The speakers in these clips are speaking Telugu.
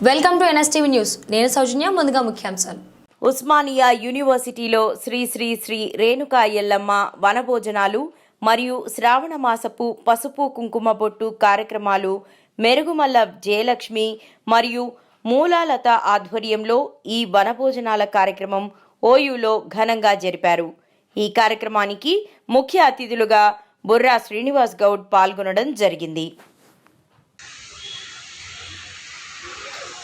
Welcome to NSTV news. నేను సౌజన్య ముందుగా ముఖ్యాంశాలు. ఉస్మానియా యూనివర్సిటీలో శ్రీ శ్రీ శ్రీ రేణుకా ఎల్లమ్మ వనభోజనాలు మరియు శ్రావణ మాసపు పసుపు కుంకుమ బొట్టు కార్యక్రమాలు మెరుగుమల్ల జయలక్ష్మి మరియు మూలాలత ఆధ్వర్యంలో ఈ వనభోజనాల కార్యక్రమం ఓయూలో ఘనంగా జరిపారు. ఈ కార్యక్రమానికి ముఖ్య అతిథులుగా బుర్రా శ్రీనివాస్ గౌడ్ పాల్గొనడం జరిగింది ఆ, బా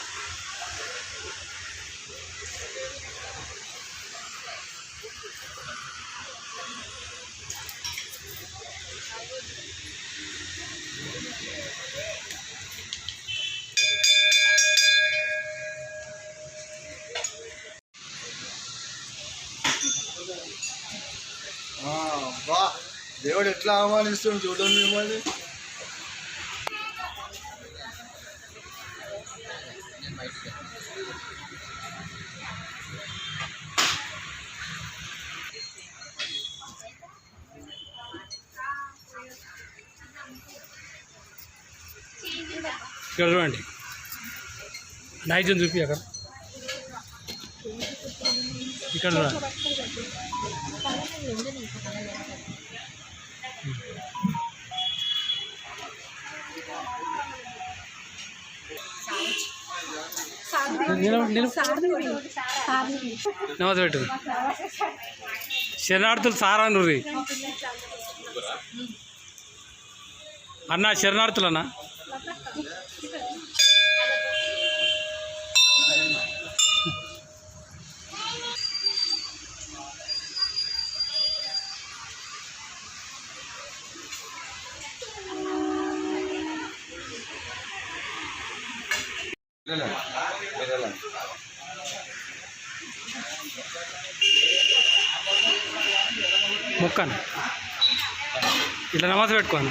దేవుడు ఎట్లా ఆహ్వానిస్తుంది చూడండి మిమ్మల్ని. ఇక్కడ చూడండి. నైజం చూపి అక్కడ ఇక్కడ చూడండి. నమస్తే పెట్టు. శరణార్థులు సారా నుర్రి అన్న శరణార్థులు మొక్కను. ఇట్లా నమాజ్ పెట్టుకోను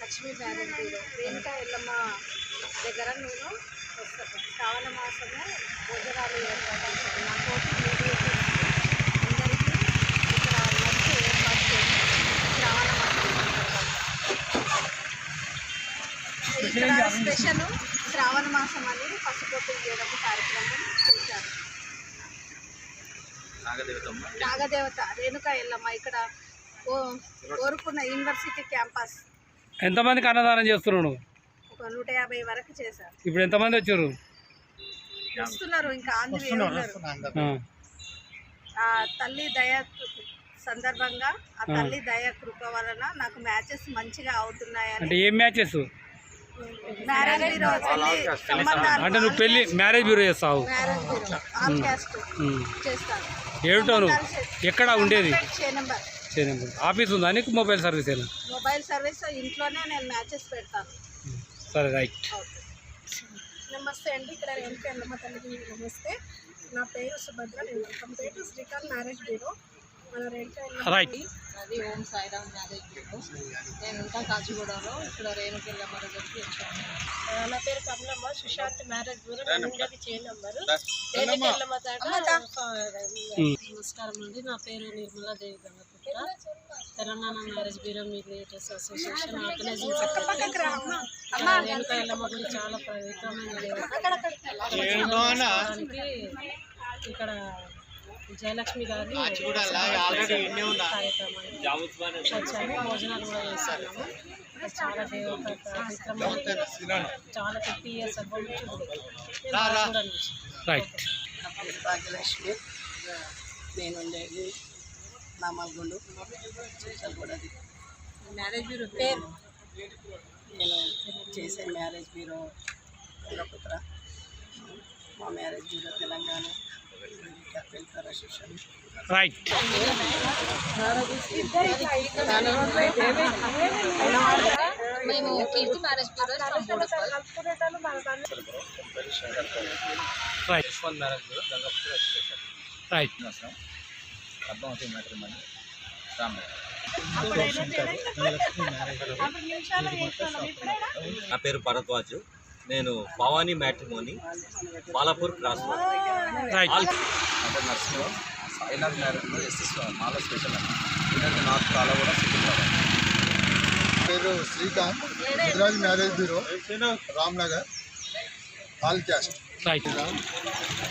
లక్ష్మీ బ్యారెన్ బీరో ఎల్లమ్మ దగ్గర నేను వస్తాను. శ్రావణ మాసము భోజనాలు ఏర్పాటు నా కోసం అందరికీ ఇక్కడ శ్రావణ మాసం. ఇక్కడ స్పెషల్ శ్రావణ మాసం అనేది పసుపు చేయడం కార్యక్రమం. నాగదేవత రేణుకా ఎల్లమ్మ ఇక్కడ ఓ కోరుకున్న యూనివర్సిటీ క్యాంపస్. ఎంతమందికి అన్నదానం చేస్తున్నావు నువ్వు? ఒక నూట యాభై వరకు చేశారు. ఇప్పుడు ఎంతమంది వచ్చారు? వస్తున్నారు ఇంకా ఆంధ్ర ఉన్నారు. ఆ, ఆ తల్లి దయ సందర్భంగా ఆ తల్లి దయ కృప వలన నాకు మ్యాచెస్ మంచిగా అవుతున్నాయని. అంటే ఏం మ్యాచెస్? మ్యారేజ్ బ్యూరో పెళ్ళి సంబంధాలు అంటే నువ్వు పెళ్ళి మ్యారేజ్ బ్యూరో చేస్తావు. చేస్తాను ఏమిటో నువ్వు ఎక్కడ ఉండేది. ఆఫీస్ ఉందా నీకు? మొబైల్ సర్వీస్ ఏనా? మొబైల్ సర్వీస్ ఇంట్లోనే నేను మ్యాచెస్ పెడతాను. సరే రైట్. నమస్తే అండి. ఇక్కడ రేణుక ఎల్లమ్మ తల్లికి నమస్తే. నా పేరు సుభద్ర. నేను welcome to Srikanth marriage bureau. Right అది ఓం సాయిరామ్ మ్యారేజ్ నేను ఇంకా కాచిగూడలో ఇక్కడ రేణుకెళ్ళమ్మ దగ్గరికి వచ్చాను. నా పేరు కమలమ్మ. సుశాంత్ మ్యారేజ్ నంబరు తాట నమస్కారం అండి. నా పేరు Nirmala Devi Gangaputra Telangana marriage bureau mediators association organising secretary. Renuka Yellamma గుడి చాలా పవిత్రమైన ఇక్కడ జయలక్ష్మి గారి కార్యక్రమానికి వచ్చాము. భోజనాలు కూడా చేస్తున్నాము చాలా పవిత్రమైన చాలా ఫిఫ్టీ ఇయర్స్ రైట్ నా భాగ్యలక్ష్మి నేను ఉండేది నామల్గొండు చిచ్చలగూడది మ్యారేజ్ బ్యూరో పేరు? నేను చేసే మ్యారేజ్ బ్యూరో పుత్ర మా మ్యారేజ్ బ్యూరో తెలంగాణ. రైట్ మేము Keerthi marriage bureau right right Padmavati matrimony నా పేరు భరద్వాజ్. నేను Bhavani matrimony Balapur cross road. Right all అంటే Narsing Sainath marriage SS Mala special అన్న ఎందుకంటే నార్త్ కాల కూడా సికింద్రాబాద్ పేరు Srikanth. Mudiraj marriage bureau Ramnagar. All caste. Right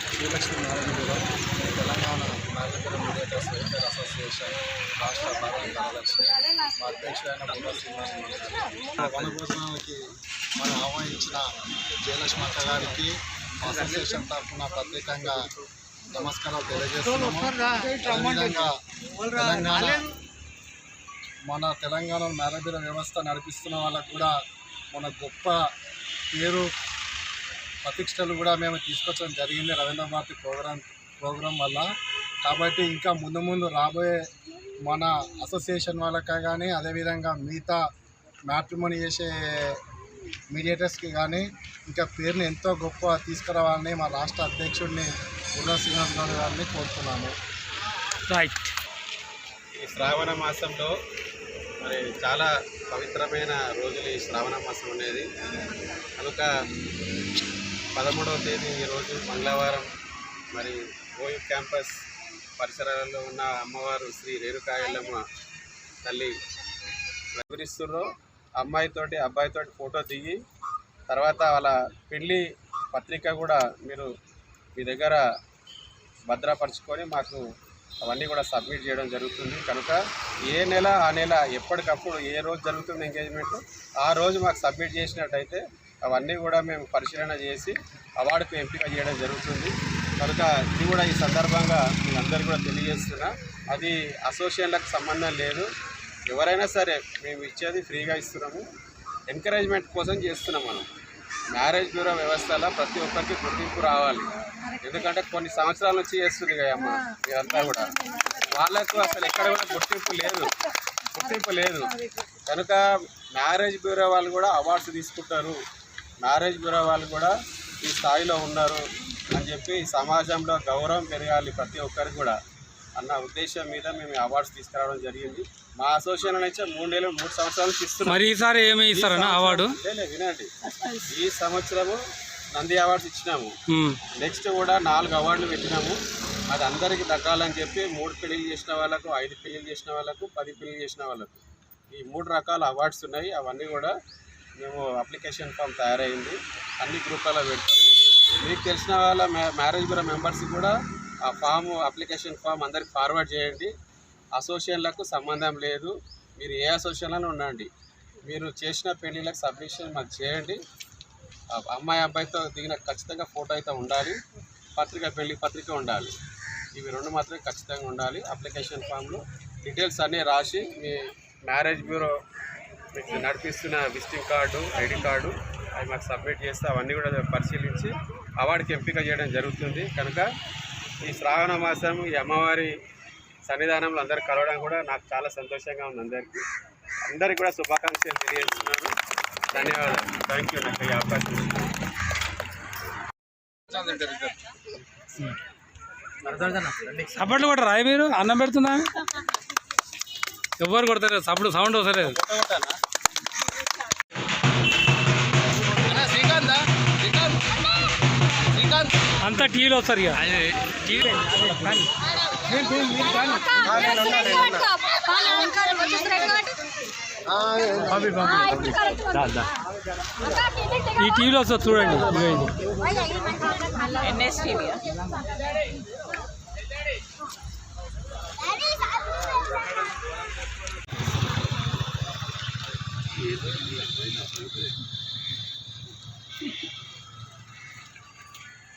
Srilakshmi marriage bureau Telangana marriage bureau mediators welfare association రాష్ట్ర భారత ధనలక్ష్మి మా అధ్యక్షుడైన వనభోజనాలకి మనం ఆహ్వానించిన జయలక్ష్మి అక్క గారికి అసోసియేషన్ తరఫున ప్రత్యేకంగా నమస్కారాలు తెలియజేస్తున్నాము. అదేవిధంగా తెలంగాణ మన తెలంగాణ బ్యూరో వ్యవస్థ నడిపిస్తున్న వాళ్ళకు కూడా మన గొప్ప పేరు ప్రతిష్టలు కూడా మేము తీసుకొచ్చడం జరిగింది రవీంద్ర భారతి ప్రోగ్రామ్ ప్రోగ్రాం వల్ల. కాబట్టి ఇంకా ముందు ముందు రాబోయే మన అసోసియేషన్ వాళ్ళకి కానీ అదేవిధంగా మిగతా మ్యాట్రిమోని చేసే మీడియేటర్స్కి కానీ ఇంకా పేరుని ఎంతో గొప్ప తీసుకురావాలని మా రాష్ట్ర అధ్యక్షుడిని బుర్రా శ్రీనివాస్ గౌడ్ గారిని కోరుతున్నాము రైట్ ఈ శ్రావణ మాసంలో మరి చాలా పవిత్రమైన రోజులు ఈ శ్రావణ మాసం అనేది. కనుక పదమూడవ తేదీ ఈరోజు మంగళవారం మరి ఓయూ క్యాంపస్ పరిసరాలలో ఉన్న అమ్మవారు శ్రీ రేణుకాయలమ్మ తల్లి వివరిస్తుర్రో అమ్మాయితోటి అబ్బాయితోటి ఫోటో దిగి తర్వాత వాళ్ళ పెళ్ళి పత్రిక కూడా మీరు మీ దగ్గర భద్రపరచుకొని మాకు అవన్నీ కూడా సబ్మిట్ చేయడం జరుగుతుంది. కనుక ఏ నెల ఆ నెల ఎప్పటికప్పుడు ఏ రోజు జరుగుతుంది ఎంగేజ్మెంట్ ఆ రోజు మాకు సబ్మిట్ చేసినట్టయితే అవన్నీ కూడా మేము పరిశీలన చేసి అవార్డుకు ఎంపిక చేయడం జరుగుతుంది. కనుక ఇది కూడా ఈ సందర్భంగా మీ అందరు కూడా తెలియజేస్తున్నా. అది అసోసియేషన్లకు సంబంధం లేదు. ఎవరైనా సరే మేము ఇచ్చేది ఫ్రీగా ఇస్తున్నాము. ఎంకరేజ్మెంట్ కోసం చేస్తున్నాం మనం. మ్యారేజ్ బ్యూరో వ్యవస్థలో ప్రతి ఒక్కరికి గుర్తింపు రావాలి. ఎందుకంటే కొన్ని సంవత్సరాల నుంచి చేస్తుంది కదమ్మా ఇదంతా కూడా. వాళ్ళకు అసలు ఎక్కడ కూడా గుర్తింపు లేదు. గుర్తింపు లేదు. కనుక మ్యారేజ్ బ్యూరో వాళ్ళు కూడా అవార్డ్స్ తీసుకుంటారు. మ్యారేజ్ బ్యూరో వాళ్ళు కూడా ఈ స్థాయిలో ఉన్నారు అని చెప్పి సమాజంలో గౌరవం పెరగాలి ప్రతి ఒక్కరికి కూడా. అన్న ఉద్దేశం మీద మేము అవార్డ్స్ తీసుకురావడం జరిగింది. మా అసోసియేషన్ అయితే మూడు నెలలు మూడు సంవత్సరాల నుంచి ఇస్తున్నాం. మరి ఈసారి ఏమి ఇస్తారన్నా అవార్డు? వినండి. ఈ సంవత్సరము నంది అవార్డ్స్ ఇచ్చినాము. నెక్స్ట్ కూడా నాలుగు అవార్డులు పెట్టినాము. అది అందరికీ దక్కాలని చెప్పి మూడు పెళ్ళిళ్ళు చేసిన వాళ్ళకు ఐదు పెళ్ళిళ్ళు చేసిన వాళ్ళకు పది పెళ్ళిళ్ళు చేసిన వాళ్ళకు. ఈ మూడు రకాల అవార్డ్స్ ఉన్నాయి. అవన్నీ కూడా మేము అప్లికేషన్ ఫామ్ తయారైంది. అన్ని గ్రూపులలో పెడతాము. మీకు తెలిసిన వాళ్ళ మ్యా- మ్యారేజ్ బ్యూరో మెంబర్స్ కూడా ఆ ఫామ్ అప్లికేషన్ ఫామ్ అందరికి ఫార్వర్డ్ చేయండి. అసోసియేషన్లకు సంబంధం లేదు. మీరు ఏ అసోసియేషన్లో ఉండండి. మీరు చేసిన పెళ్ళిళ్ళకి సబ్మిషన్ మాకు చేయండి. అమ్మాయి అబ్బాయితో దిగిన ఖచ్చితంగా ఫోటో అయితే ఉండాలి. పత్రిక పెళ్ళి పత్రిక ఉండాలి. ఇవి రెండు మాత్రమే ఖచ్చితంగా ఉండాలి. అప్లికేషన్ ఫామ్లో డీటెయిల్స్ అన్నీ రాసి మీ మ్యారేజ్ బ్యూరో మీకు నడిపిస్తున్న విజిటింగ్ కార్డు ఐడి కార్డు అవి మాకు సబ్మిట్ చేస్తే అవన్నీ కూడా పరిశీలించి అవార్డుకి ఎంపిక చేయడం జరుగుతుంది. కనుక ఈ శ్రావణ మాసం ఈ అమ్మవారి సన్నిధానంలో అందరు కలవడం కూడా నాకు చాలా సంతోషంగా ఉంది అందరికీ. అందరికీ కూడా శుభాకాంక్షలు తెలియజేస్తున్నాను. ధన్యవాదాలు. థ్యాంక్ యూ నాకు ఈ అవకాశం. సపట్లు కొట్టరా మీరు? అన్నం పెడుతున్నా ఎవరు కొడతారు? సప్పుడు సౌండ్ వస్తలేదు. అంతా టీవీలో వస్తారు ఇక. ఈ టీవీలో వస్తుంది చూడండి.